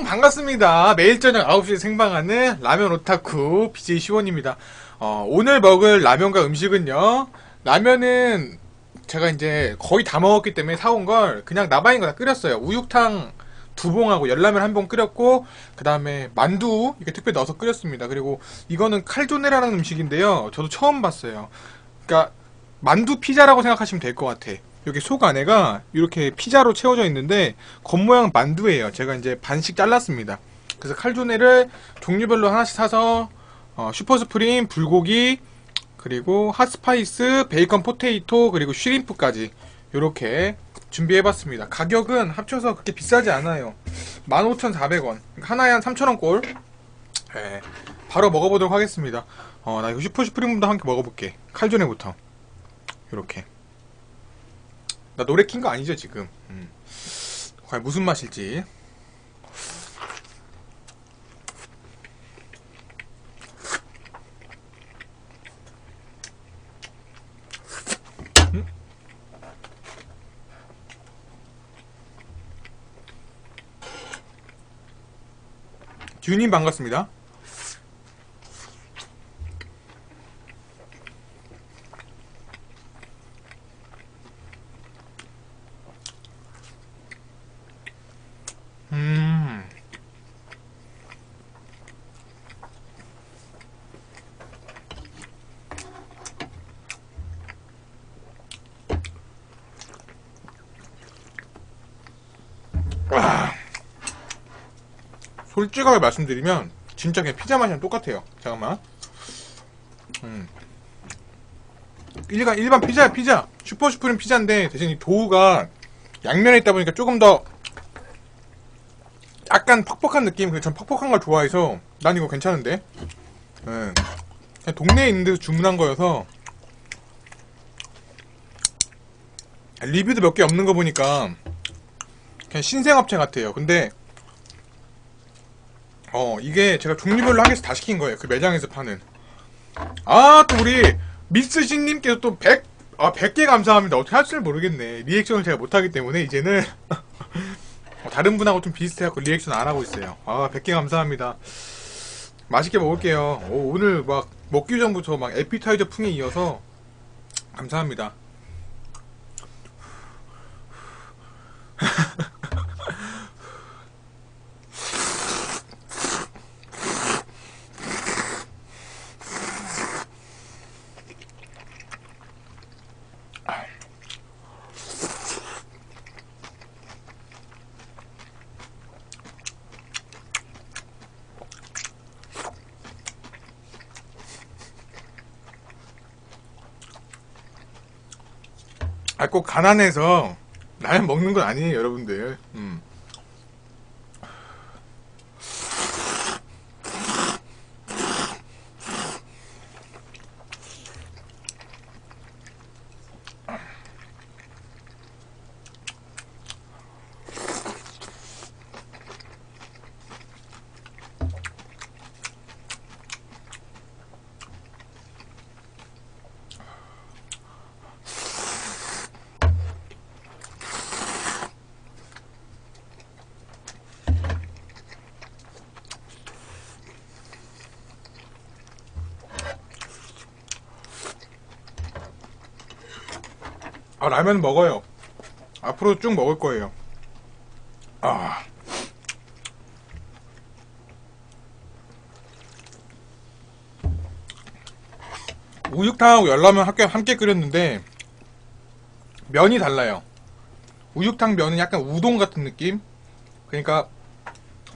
안녕 반갑습니다. 매일 저녁 9시에 생방하는 라면 오타쿠 BJ 시원입니다. 어, 오늘 먹을 라면과 음식은요 라면은 제가 이제 거의 다 먹었기 때문에 사온 걸 그냥 나바인 거 다 끓였어요. 우육탕 두 봉하고 열라면 한 봉 끓였고 그 다음에 만두 이렇게 특별히 넣어서 끓였습니다. 그리고 이거는 칼조네라는 음식인데요 저도 처음 봤어요. 그러니까 만두 피자라고 생각하시면 될 것 같아. 여기 속 안에가 이렇게 피자로 채워져 있는데 겉모양 만두예요. 제가 이제 반씩 잘랐습니다. 그래서 칼조네를 종류별로 하나씩 사서 어, 슈퍼스프림, 불고기, 그리고 핫스파이스, 베이컨 포테이토, 그리고 쉬림프까지 이렇게 준비해봤습니다. 가격은 합쳐서 그렇게 비싸지 않아요. 15,400원. 하나에 한 3,000원 꼴. 네, 바로 먹어보도록 하겠습니다. 어, 나 이거 슈퍼스프림부터 함께 먹어볼게. 칼조네부터. 요렇게 나 노래 킨 거 아니죠 지금 음. 과연 무슨 맛일지 음? 듀님 반갑습니다 음. 와. 솔직하게 말씀드리면 진짜 그냥 피자 맛이랑 똑같아요. 잠깐만. 음. 일반 일반 피자야 피자. 슈퍼 슈프림 피자인데 대신 이 도우가 양면에 있다 보니까 조금 더 약간 퍽퍽한 느낌. 그전 퍽퍽한 걸 좋아해서 난 이거 괜찮은데. 예. 그냥 동네에 있는 데서 주문한 거여서 리뷰도 몇 개 없는 거 보니까 그냥 신생업체 같아요. 근데 어 이게 제가 종류별로 한 개씩 다 시킨 거예요. 그 매장에서 파는. 아 또 우리 미스신님께서 또 100, 아 100개 감사합니다. 어떻게 할 줄 모르겠네. 리액션을 제가 못하기 때문에 이제는 어, 다른 분하고 좀 비슷해갖고 리액션 안 하고 있어요. 아, 100개 감사합니다. 맛있게 먹을게요. 오, 오늘 막 먹기 전부터 막 에피타이저 풍에 이어서 감사합니다. 아, 꼭 가난해서 라면 먹는 건 아니에요, 여러분들. 음. 아, 라면 먹어요. 앞으로 쭉 먹을 거예요. 아. 우육탕하고 열라면 함께, 함께 끓였는데, 면이 달라요. 우육탕 면은 약간 우동 같은 느낌? 그러니까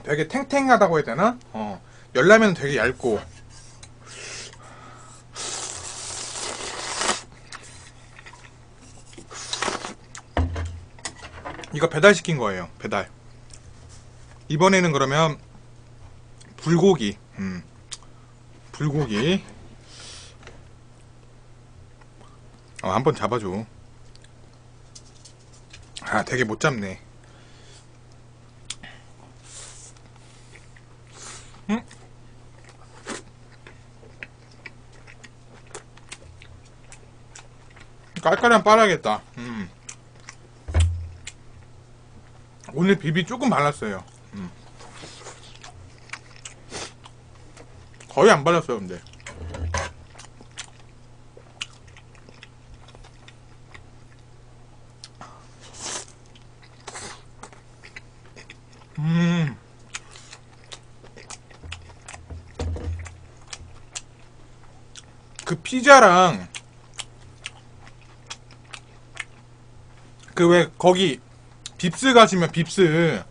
되게 탱탱하다고 해야 되나? 어. 열라면은 되게 얇고. 이거 배달시킨 거예요. 배달. 이번에는 그러면 불고기. 음. 불고기. 어, 한번 잡아줘. 아, 되게 못 잡네. 음? 깔깔이랑 빨아야겠다. 음. 오늘 비비 조금 말랐어요. 음. 거의 안 발랐어요, 근데. 음. 그 피자랑 그 왜 거기 빕스 가시면 빕스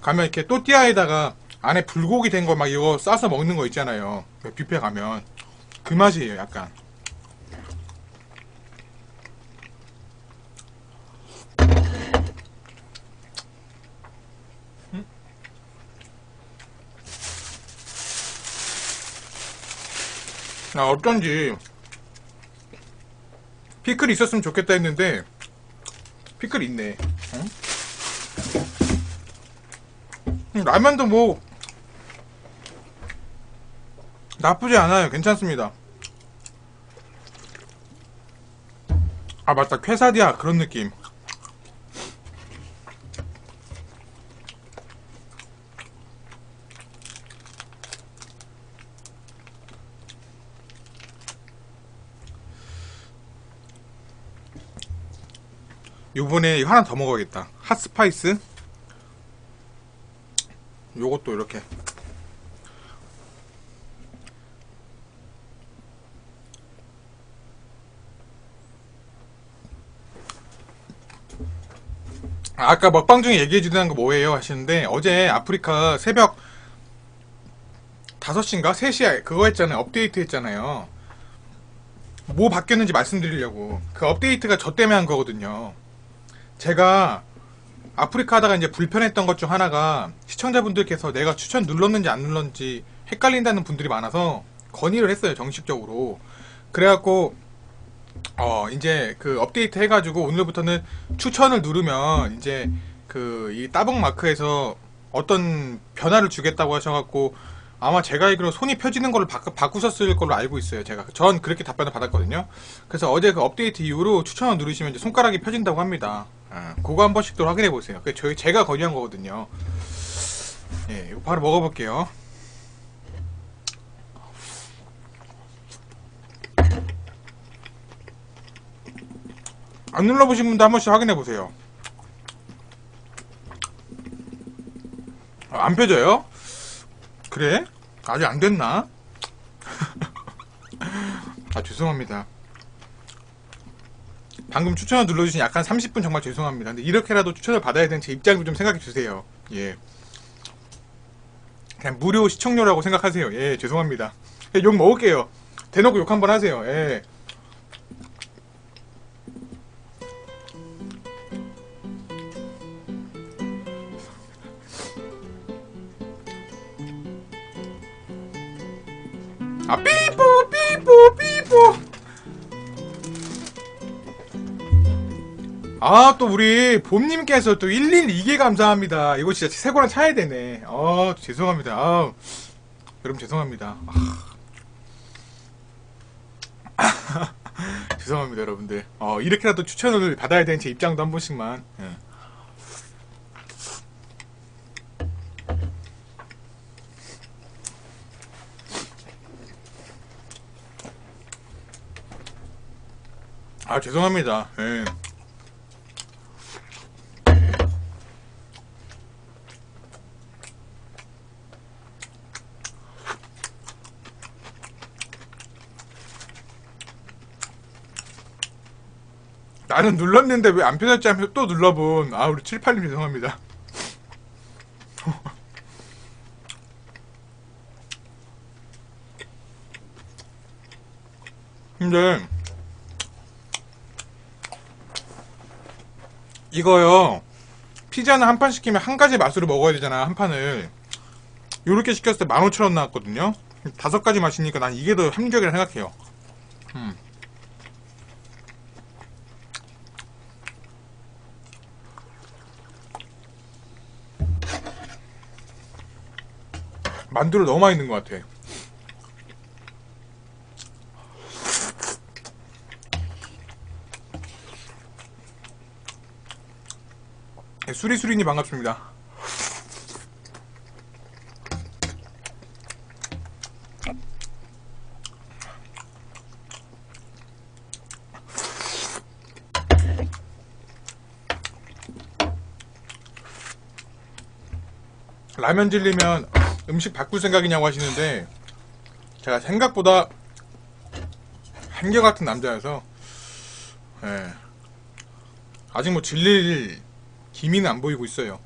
가면 이렇게 또띠아에다가 안에 불고기 된 거 막 이거 싸서 먹는 거 있잖아요. 그 뷔페 가면 그 맛이에요, 약간. 음? 아, 어쩐지 피클 있었으면 좋겠다 했는데 피클 있네. 응? 음, 라면도 뭐 나쁘지 않아요. 괜찮습니다. 아 맞다 쾌사디아 그런 느낌. 요번에 하나 더 먹어야겠다. 핫스파이스. 요것도 이렇게. 아, 아까 먹방 중에 얘기해 주던 거 뭐예요 하시는데 어제 아프리카 새벽 5시인가 3시에 그거 했잖아요. 업데이트 했잖아요. 뭐 바뀌었는지 말씀드리려고. 그 업데이트가 저 때문에 한 거거든요. 제가 아프리카 하다가 이제 불편했던 것 중 하나가 시청자분들께서 내가 추천 눌렀는지 안 눌렀는지 헷갈린다는 분들이 많아서 건의를 했어요, 정식적으로. 그래갖고, 어, 이제 그 업데이트 해가지고 오늘부터는 추천을 누르면 이제 그 이 따봉 마크에서 어떤 변화를 주겠다고 하셔갖고 아마 제가 알기로 손이 펴지는 걸로 바꾸, 바꾸 셨을 걸로 알고 있어요. 제가. 전 그렇게 답변을 받았거든요. 그래서 어제 그 업데이트 이후로 추천을 누르시면 이제 손가락이 펴진다고 합니다. 아, 그거 한 번씩 또 확인해 보세요. 그 저희 제가 건의한 거거든요. 예, 이거 바로 먹어볼게요. 안 눌러보신 분도 한 번씩 확인해 보세요. 아, 안 펴져요? 그래? 아직 안 됐나? 아, 죄송합니다. 방금 추천을 눌러주신 약간 30분 정말 죄송합니다. 근데 이렇게라도 추천을 받아야 되는 제 입장도 좀 생각해 주세요. 예. 그냥 무료 시청료라고 생각하세요. 예, 죄송합니다. 예, 욕 먹을게요. 대놓고 욕 한번 하세요. 예. 아, 삐뽀, 삐뽀, 삐뽀. 아, 또 우리 봄님께서 또 112개 감사합니다. 이거 진짜 새 거랑 차야 되네. 아, 죄송합니다. 아, 여러분 죄송합니다. 아. 죄송합니다, 여러분들. 어, 이렇게라도 추천을 받아야 되는 제 입장도 한 번씩만. 예. 아, 죄송합니다. 예. 나는 눌렀는데 왜 안 펴졌지 하면서 또 눌러본 아 우리 78님 죄송합니다 근데 이거요 피자는 한 판 시키면 한 가지 맛으로 먹어야 되잖아 한 판을 요렇게 시켰을 때 15,000원 나왔거든요 다섯 가지 맛이니까 난 이게 더 합리적이라 생각해요 음. 만두를 너무 많이 넣은 것 같아. 네, 수리수리님 반갑습니다. 라면 질리면 음식 바꿀 생각이냐고 하시는데 제가 생각보다 한결같은 남자여서 예. 아직 뭐 질릴 기미는 안 보이고 있어요.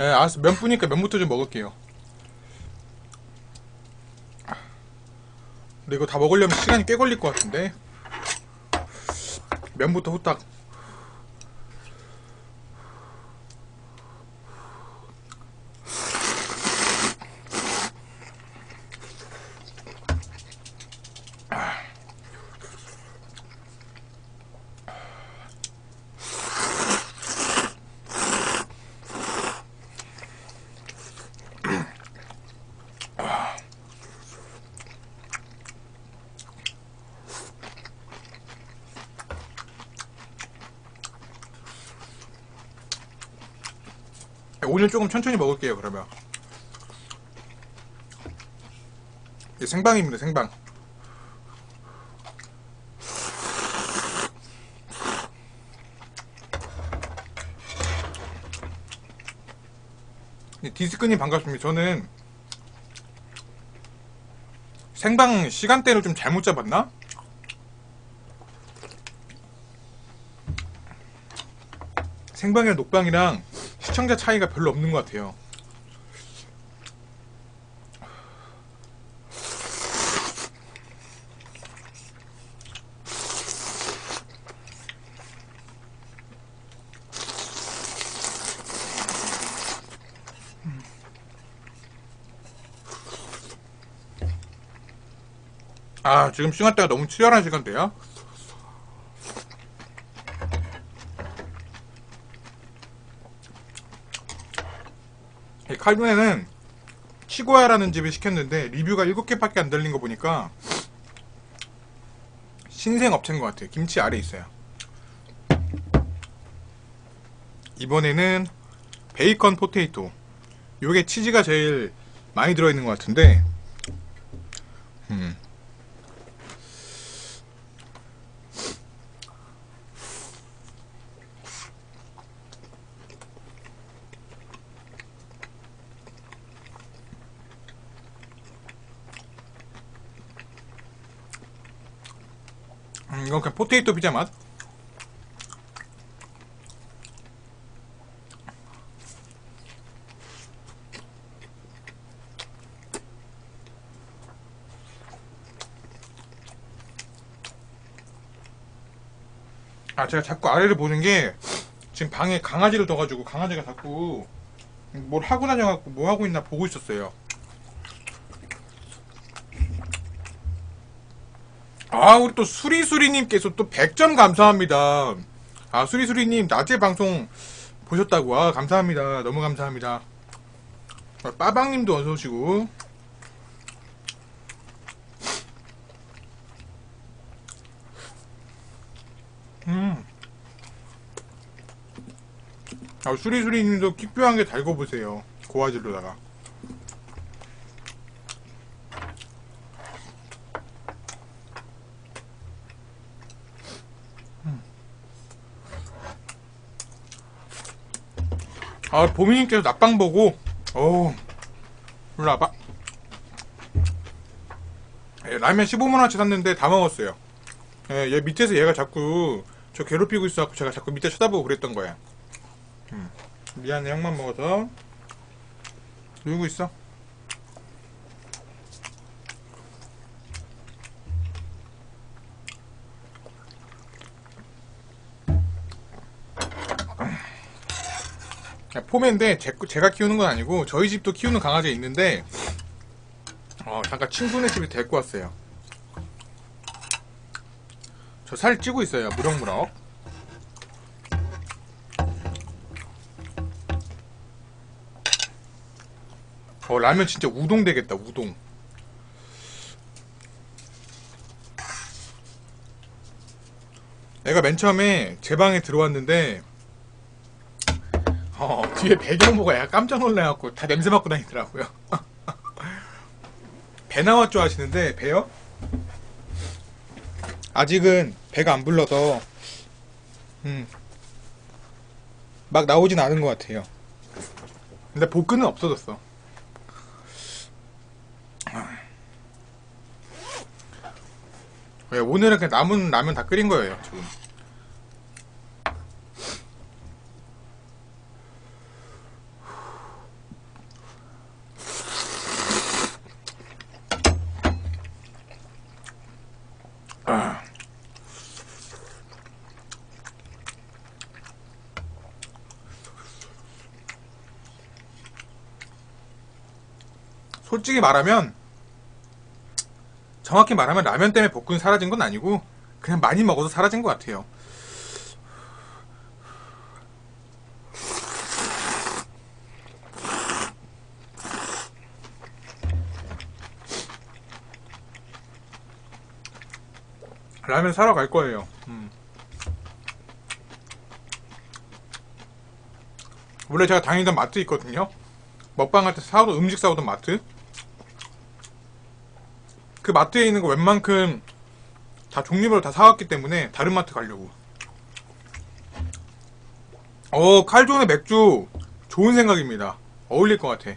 예, 알았어. 면 뿌니까 면부터 좀 먹을게요. 근데 이거 다 먹으려면 시간이 꽤 걸릴 것 같은데. 면부터 후딱. 오늘 조금 천천히 먹을게요, 그러면. 이게 생방입니다, 생방. 네, 디스크님 반갑습니다. 저는 생방 시간대를 좀 잘못 잡았나? 생방이랑 녹방이랑 시청자 차이가 별로 없는 것 같아요. 아, 지금 시간대가 너무 치열한 시간대야? 칼군에는 치고야라는 집을 시켰는데 리뷰가 7개밖에 안 달린 거 보니까 신생 업체인 것 같아요. 김치 아래 있어요. 이번에는 베이컨 포테이토. 요게 치즈가 제일 많이 들어있는 것 같은데 음. 음, 이건 그냥 포테이토 피자 맛? 아, 제가 자꾸 아래를 보는 게 지금 방에 강아지를 둬가지고 강아지가 자꾸 뭘 하고 다녀갖고 뭐 하고 있나 보고 있었어요. 아, 우리 또 수리수리님께서 또 100점 감사합니다. 아, 수리수리님, 낮에 방송 보셨다고. 아, 감사합니다. 너무 감사합니다. 아, 빠방님도 어서오시고. 음. 아, 수리수리님도 킥뷰한 게 달궈보세요. 고화질로다가. 아, 보미님께서 낮방 보고, 어우, 일로 와봐. 예, 라면 15만원어치 샀는데 다 먹었어요. 예, 얘 밑에서 얘가 자꾸 저 괴롭히고 있어갖고 제가 자꾸 밑에 쳐다보고 그랬던 거야. 음, 미안해, 형만 먹어서. 놀고 있어. 포메인데 제, 제가 키우는 건 아니고 저희 집도 키우는 강아지 있는데 어, 잠깐 친구네 집에 데리고 왔어요. 저 살 찌고 있어요. 무럭무럭. 어 라면 진짜 우동 되겠다. 우동. 애가 맨 처음에 제 방에 들어왔는데 어, 뒤에 배경보가 약간 깜짝 놀라갖고 다 냄새 맡고 다니더라고요. 배 나왔죠 하시는데 배요? 아직은 배가 안 불러서 음, 막 나오진 않은 것 같아요. 근데 볶음은 없어졌어. 왜 오늘은 그냥 남은 라면 다 끓인 거예요 지금. 아. 솔직히 말하면 정확히 말하면 라면 때문에 복근 사라진 건 아니고 그냥 많이 먹어서 사라진 것 같아요. 라면 사러 갈 거예요. 음. 원래 제가 다니던 마트 있거든요. 먹방 할 때 사오던 음식 사오던 마트. 그 마트에 있는 거 웬만큼 다 종류별로 다 사왔기 때문에 다른 마트 가려고. 어, 칼존의 맥주 좋은 생각입니다. 어울릴 것 같아.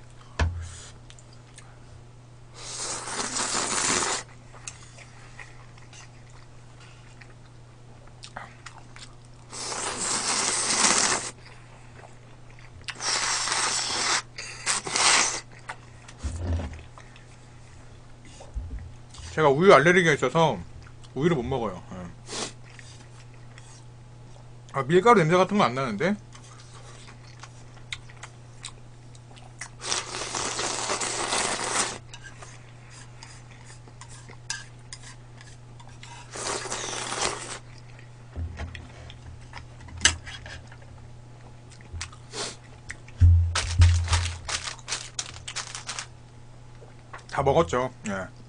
우유 알레르기가 있어서 우유를 못 먹어요. 예. 아, 밀가루 냄새 같은 건 안 나는데? 다 먹었죠. 예.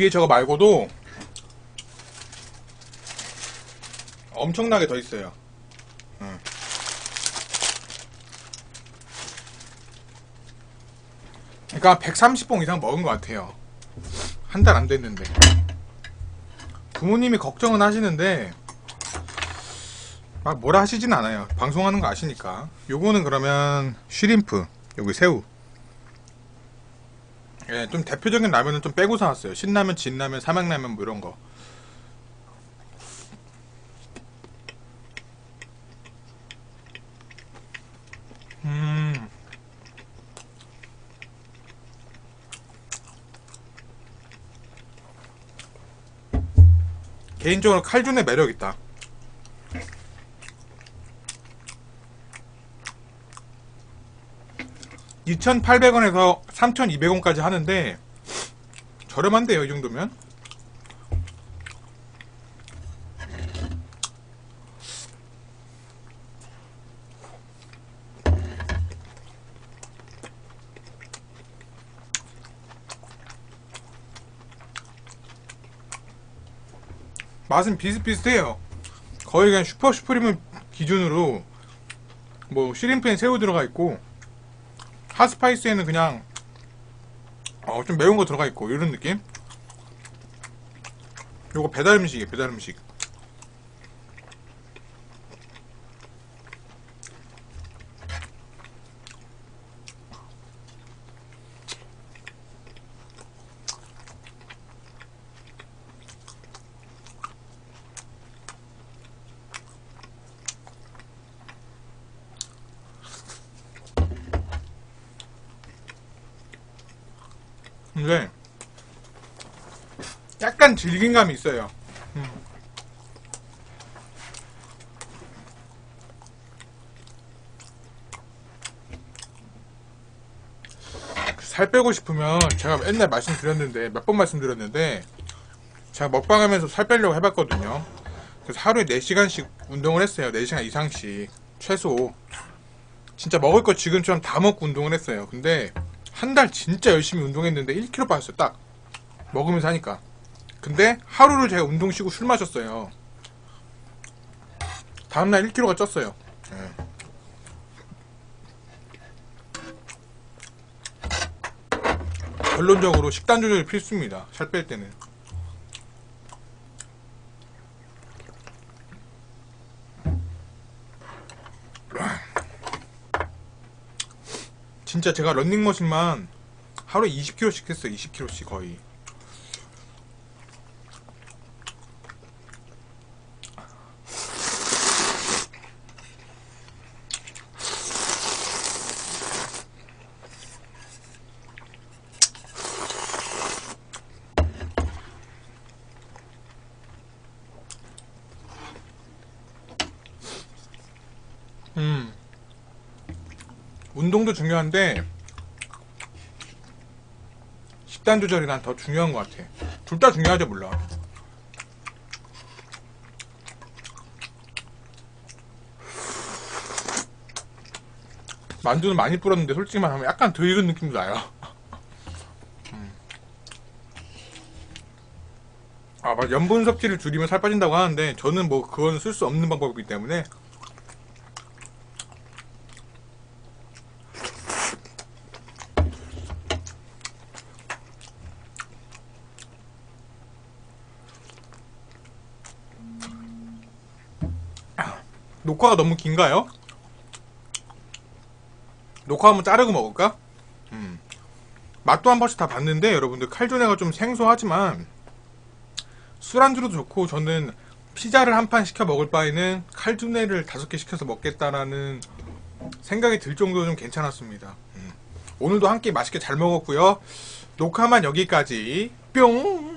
뒤에 저거 말고도 엄청나게 더 있어요. 응. 그러니까 130봉 이상 먹은 것 같아요. 한 달 안 됐는데. 부모님이 걱정은 하시는데 막 뭐라 하시진 않아요. 방송하는 거 아시니까. 요거는 그러면 쉬림프, 여기 새우. 예, 좀 대표적인 라면은 좀 빼고 사왔어요. 신라면, 진라면, 삼양라면 뭐 이런 거. 음. 개인적으로 칼준의 매력 있다. (2,800원에서) (3,200원까지) 하는데 저렴한데요 이 정도면? 맛은 비슷비슷해요. 거의 그냥 슈퍼 슈프림을 기준으로 뭐 시림프엔 새우 들어가 있고 핫스파이스에는 그냥 어, 좀 매운 거 들어가 있고 이런 느낌? 요거 배달 음식이에요 배달 음식 근데 약간 질긴 감이 있어요. 음. 살 빼고 싶으면 제가 옛날 말씀드렸는데 몇 번 말씀드렸는데 제가 먹방하면서 살 빼려고 해봤거든요. 그래서 하루에 4시간씩 운동을 했어요. 4시간 이상씩 최소 진짜 먹을 거 지금처럼 다 먹고 운동을 했어요. 근데 한 달 진짜 열심히 운동했는데 1kg 빠졌어요. 딱 먹으면서 하니까. 근데 하루를 제가 운동 쉬고 술 마셨어요. 다음날 1kg가 쪘어요. 예. 결론적으로 식단 조절이 필수입니다. 살 뺄 때는. 진짜 제가 런닝머신만 하루에 20km씩 했어요. 20km씩 거의. 음. 운동도 중요한데 식단 조절이 난 더 중요한 것 같아. 둘 다 중요하죠, 물론. 만두는 많이 불었는데 솔직히 말하면 약간 더 익은 느낌도 나요. 음. 아, 맞아. 염분 섭취를 줄이면 살 빠진다고 하는데 저는 뭐 그건 쓸 수 없는 방법이기 때문에 녹화가 너무 긴가요? 녹화 한번 자르고 먹을까? 음. 맛도 한 번씩 다 봤는데 여러분들 칼조네가 좀 생소하지만 술안주로도 좋고 저는 피자를 한 판 시켜 먹을 바에는 칼조네를 다섯 개 시켜서 먹겠다라는 생각이 들 정도로 좀 괜찮았습니다. 음. 오늘도 한끼 맛있게 잘 먹었고요. 녹화만 여기까지 뿅!